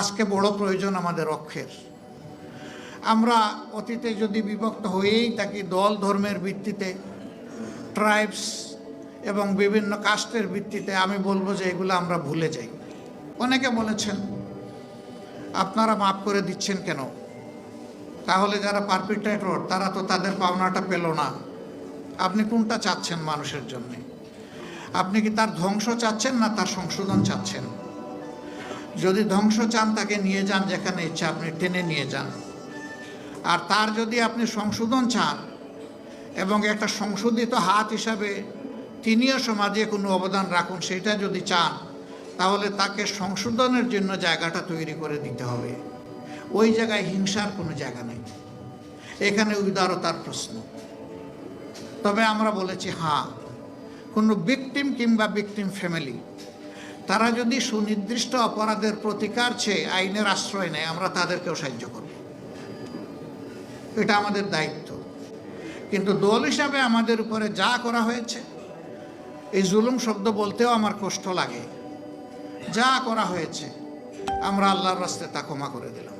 আজকে বড় প্রয়োজন আমাদের অক্ষের। আমরা অতীতে যদি বিভক্ত হয়েই থাকি দল ধর্মের ভিত্তিতে ট্রাইবস এবং বিভিন্ন কাস্টের ভিত্তিতে, আমি বলব যে এগুলো আমরা ভুলে যাই। অনেকে বলেছেন, আপনারা মাফ করে দিচ্ছেন কেন? তাহলে যারা পারপিট্রেটর তারা তো তাদের পাওনাটা পেল না। আপনি কোনটা চাচ্ছেন মানুষের জন্য? আপনি কি তার ধ্বংস চাচ্ছেন না তার সংশোধন চাচ্ছেন? যদি ধ্বংস চান, তাকে নিয়ে যান যেখানে ইচ্ছা, আপনি টেনে নিয়ে যান। আর তার যদি আপনি সংশোধন চান এবং একটা সংশোধিত হাত হিসাবে তিনিও সমাজে কোনো অবদান রাখুন, সেটা যদি চান, তাহলে তাকে সংশোধনের জন্য জায়গাটা তৈরি করে দিতে হবে। ওই জায়গায় হিংসার কোনো জায়গা নেই। এখানে উদারতার প্রশ্ন। তবে আমরা বলেছি হ্যাঁ কোনো বিকটিম কিংবা বিকটিম ফ্যামিলি তারা যদি সুনির্দিষ্ট অপরাধের প্রতিকার চেয়ে আইনের আশ্রয় নেয়, আমরা তাদেরকেও সাহায্য করব। এটা আমাদের দায়িত্ব। কিন্তু দল হিসাবে আমাদের উপরে যা করা হয়েছে, এই জুলুম শব্দ বলতেও আমার কষ্ট লাগে। যা করা হয়েছে, আমরা আল্লাহর রাস্তায় তা ক্ষমা করে দিলাম।